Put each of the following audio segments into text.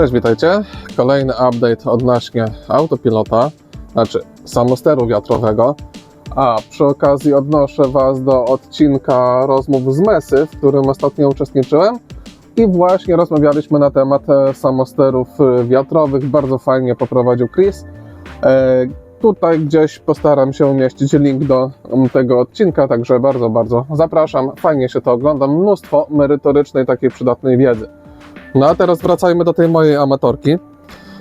Cześć, witajcie. Kolejny update odnośnie autopilota, znaczy samosteru wiatrowego. A przy okazji odnoszę Was do odcinka rozmów z Mesy, w którym ostatnio uczestniczyłem. I właśnie rozmawialiśmy na temat e, samosterów e, wiatrowych. Bardzo fajnie poprowadził Chris. E, Tutaj gdzieś postaram się umieścić link do mm, tego odcinka, także bardzo, bardzo zapraszam. Fajnie się to ogląda. Mnóstwo merytorycznej, takiej przydatnej wiedzy. No a teraz wracajmy do tej mojej amatorki.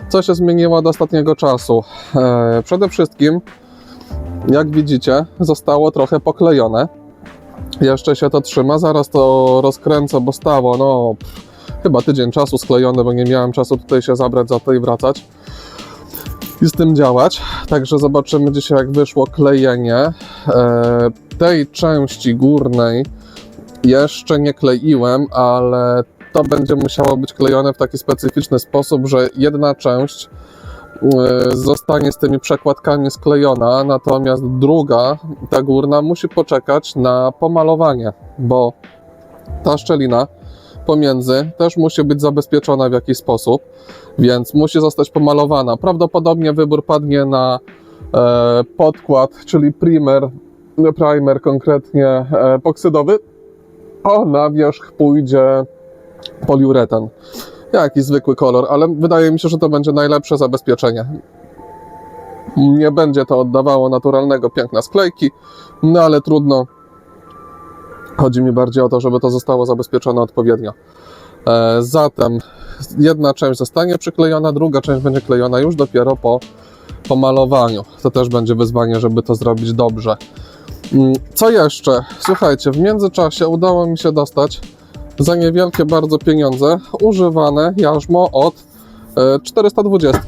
Co się zmieniło od ostatniego czasu? E, przede wszystkim, jak widzicie, zostało trochę poklejone. Jeszcze się to trzyma, zaraz to rozkręcę, bo stało, no, pff, chyba tydzień czasu sklejone, bo nie miałem czasu tutaj się zabrać za to i wracać i z tym działać. Także zobaczymy dzisiaj, jak wyszło klejenie e, tej części górnej. Jeszcze nie kleiłem, ale to będzie musiało być klejone w taki specyficzny sposób, że jedna część e, zostanie z tymi przekładkami sklejona, natomiast druga, ta górna, musi poczekać na pomalowanie, bo ta szczelina pomiędzy też musi być zabezpieczona w jakiś sposób, więc musi zostać pomalowana. Prawdopodobnie wybór padnie na e, podkład, czyli primer, primer konkretnie e, epoksydowy, a na wierzch pójdzie poliuretan. Jakiś zwykły kolor, ale wydaje mi się, że to będzie najlepsze zabezpieczenie. Nie będzie to oddawało naturalnego piękna sklejki, no ale trudno. Chodzi mi bardziej o to, żeby to zostało zabezpieczone odpowiednio. E, zatem jedna część zostanie przyklejona, druga część będzie klejona już dopiero po pomalowaniu. To też będzie wyzwanie, żeby to zrobić dobrze. Mm, Co jeszcze? Słuchajcie, w międzyczasie udało mi się dostać za niewielkie bardzo pieniądze używane jarzmo od e, 420.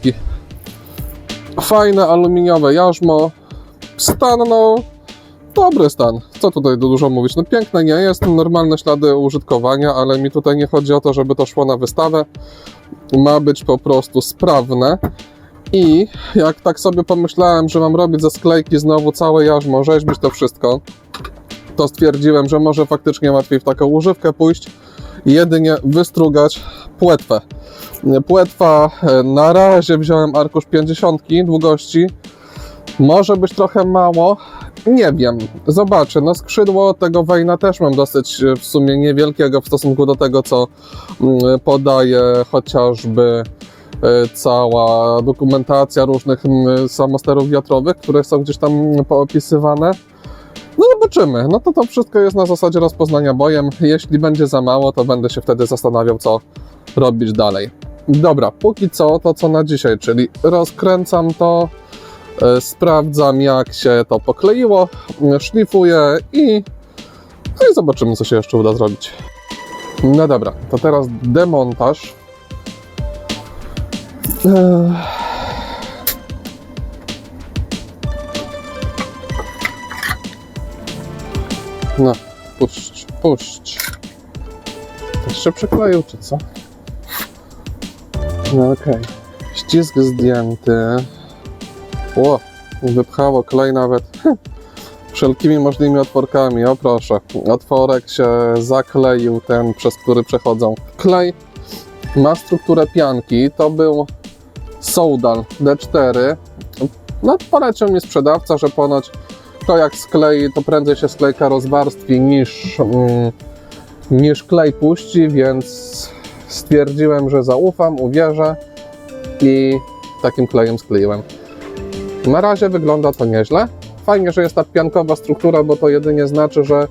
Fajne aluminiowe jarzmo. Stan, no, dobry stan. Co tutaj dużo mówić? No piękne nie jest, normalne ślady użytkowania, ale mi tutaj nie chodzi o to, żeby to szło na wystawę. Ma być po prostu sprawne. I jak tak sobie pomyślałem, że mam robić ze sklejki znowu całe jarzmo, rzeźbić to wszystko, to stwierdziłem, że może faktycznie łatwiej w taką używkę pójść jedynie wystrugać płetwę. Płetwa e, na razie wziąłem arkusz 50 długości. Może być trochę mało, nie wiem, zobaczę. No skrzydło tego wejna też mam dosyć e, w sumie niewielkiego w stosunku do tego, co mm, podaje chociażby e, cała dokumentacja różnych mm, samosterów wiatrowych, które są gdzieś tam mm, poopisywane. Zobaczymy. No to to wszystko jest na zasadzie rozpoznania bojem. Jeśli będzie za mało, to będę się wtedy zastanawiał, co robić dalej. Dobra, póki co to co na dzisiaj, czyli rozkręcam to, e, sprawdzam jak się to pokleiło, szlifuję i, no i zobaczymy co się jeszcze uda zrobić. No dobra, to teraz demontaż. Ech. No, puść, puść. Jeszcze przykleił, czy co? No okej. Ścisk zdjęty. Ło, wypchało klej nawet wszelkimi możliwymi otworkami. O proszę, otworek się zakleił, ten przez który przechodzą. Klej ma strukturę pianki. To był Soudal D4. No, polecił mi sprzedawca, że ponoć to jak sklei, to prędzej się sklejka rozwarstwi niż, mm, niż klej puści, więc stwierdziłem, że zaufam, uwierzę i takim klejem skleiłem. Na razie wygląda to nieźle. Fajnie, że jest ta piankowa struktura, bo to jedynie znaczy, że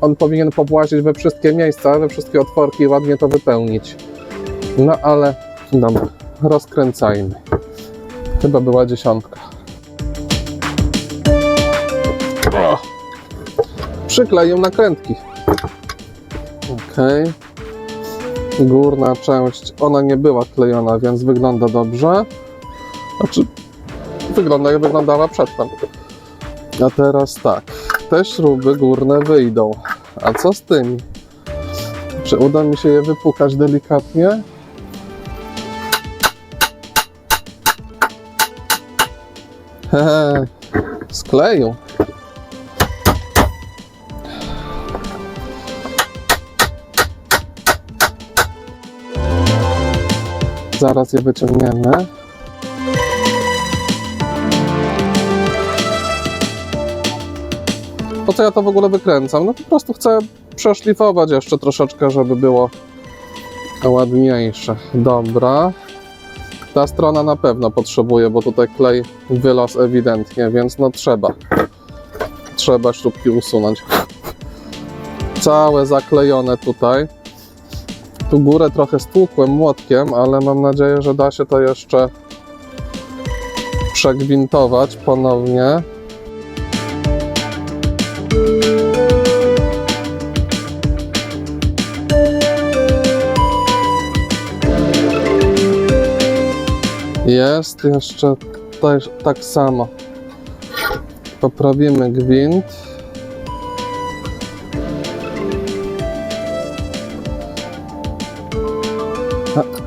on powinien powłazić we wszystkie miejsca, we wszystkie otworki i ładnie to wypełnić. No ale dobra, rozkręcajmy. Chyba była dziesiątka. Przykleił nakrętki. Ok. Górna część, ona nie była klejona, więc wygląda dobrze. Znaczy, wygląda jak wyglądała przedtem. A teraz tak. Te śruby górne wyjdą. A co z tymi? Czy uda mi się je wypukać delikatnie? Hehe, skleją. Zaraz je wyciągniemy. Po co ja to w ogóle wykręcam? No po prostu chcę przeszlifować jeszcze troszeczkę, żeby było ładniejsze. Dobra. Ta strona na pewno potrzebuje, bo tutaj klej wylazł ewidentnie, więc no trzeba. Trzeba śrubki usunąć. Całe zaklejone tutaj. Tu górę trochę stłukłem młotkiem, ale mam nadzieję, że da się to jeszcze przegwintować ponownie. Jest jeszcze tak samo. Poprawimy gwint.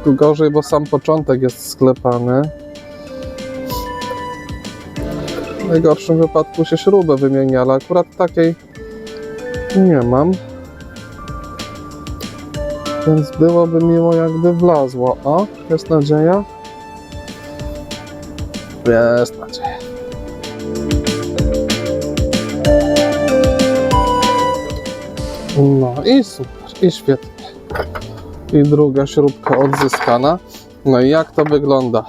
Tu gorzej, bo sam początek jest sklepany. W najgorszym wypadku się śrubę wymienia, ale akurat takiej nie mam. Więc byłoby miło, jakby wlazło. O, jest nadzieja. Jest nadzieja. No i super, i świetnie. I druga śrubka odzyskana. No i jak to wygląda?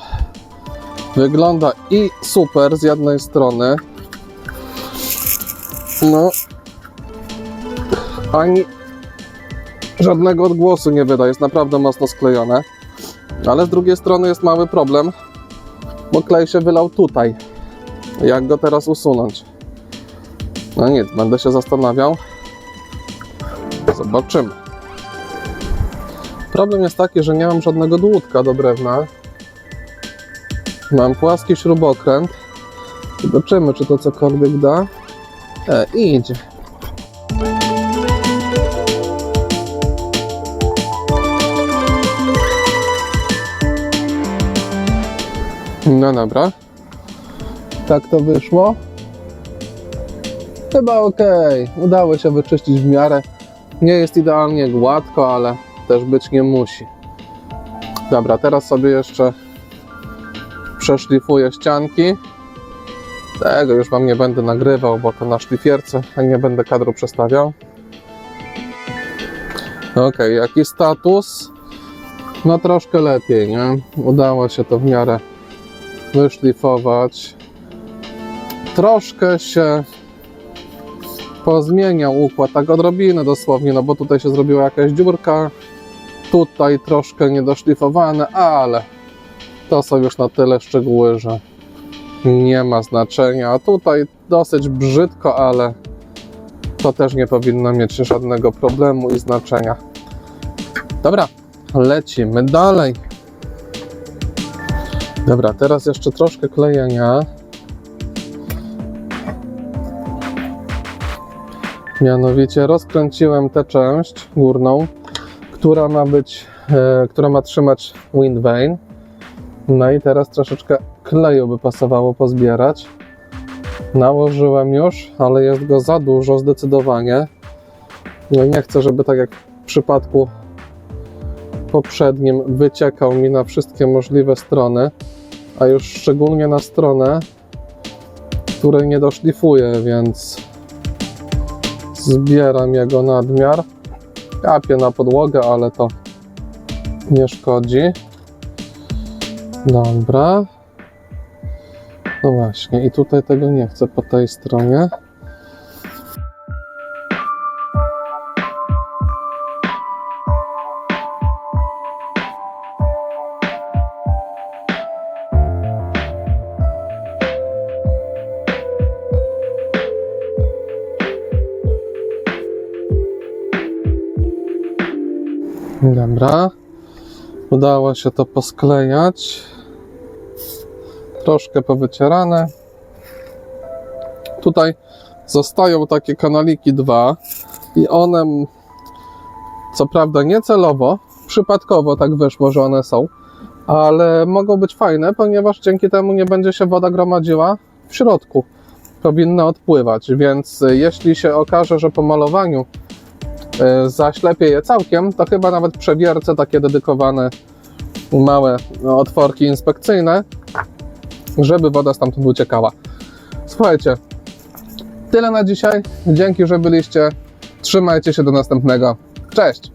Wygląda i super z jednej strony. No. Ani żadnego odgłosu nie wyda, jest naprawdę mocno sklejone. Ale z drugiej strony jest mały problem, bo klej się wylał tutaj. Jak go teraz usunąć? No nic, będę się zastanawiał. Zobaczymy. Problem jest taki, że nie mam żadnego dłutka do drewna. Mam płaski śrubokręt. Zobaczymy, czy to cokolwiek da. E, idzie. No dobra. Tak to wyszło. Chyba ok. Udało się wyczyścić w miarę. Nie jest idealnie gładko, ale też być nie musi. Dobra, teraz sobie jeszcze przeszlifuję ścianki. Tego już Wam nie będę nagrywał, bo to na szlifierce, a nie będę kadru przestawiał. Ok, jaki status? No troszkę lepiej, nie? Udało się to w miarę wyszlifować. Troszkę się pozmieniał układ, tak odrobinę dosłownie, no bo tutaj się zrobiła jakaś dziurka, tutaj troszkę niedoszlifowane, ale to są już na tyle szczegóły, że nie ma znaczenia. A tutaj dosyć brzydko, ale to też nie powinno mieć żadnego problemu i znaczenia. Dobra, lecimy dalej. Dobra, teraz jeszcze troszkę klejenia. Mianowicie rozkręciłem tę część górną, która ma być, e, która ma trzymać wind vane. No i teraz troszeczkę kleju by pasowało pozbierać. Nałożyłem już, ale jest go za dużo zdecydowanie. No nie chcę, żeby tak jak w przypadku poprzednim wyciekał mi na wszystkie możliwe strony, a już szczególnie na stronę, której nie doszlifuję, więc zbieram jego nadmiar. Kapię na podłogę, ale to nie szkodzi. Dobra. No właśnie, i tutaj tego nie chcę po tej stronie. Dobra. Udało się to posklejać. Troszkę powycierane. Tutaj zostają takie kanaliki dwa i one, co prawda niecelowo, przypadkowo tak wyszło, że one są, ale mogą być fajne, ponieważ dzięki temu nie będzie się woda gromadziła w środku. Powinna odpływać, więc jeśli się okaże, że po malowaniu zaślepię je całkiem, to chyba nawet przewiercę takie dedykowane małe no, otworki inspekcyjne, żeby woda stamtąd uciekała. Słuchajcie, tyle na dzisiaj. Dzięki, że byliście. Trzymajcie się do następnego. Cześć!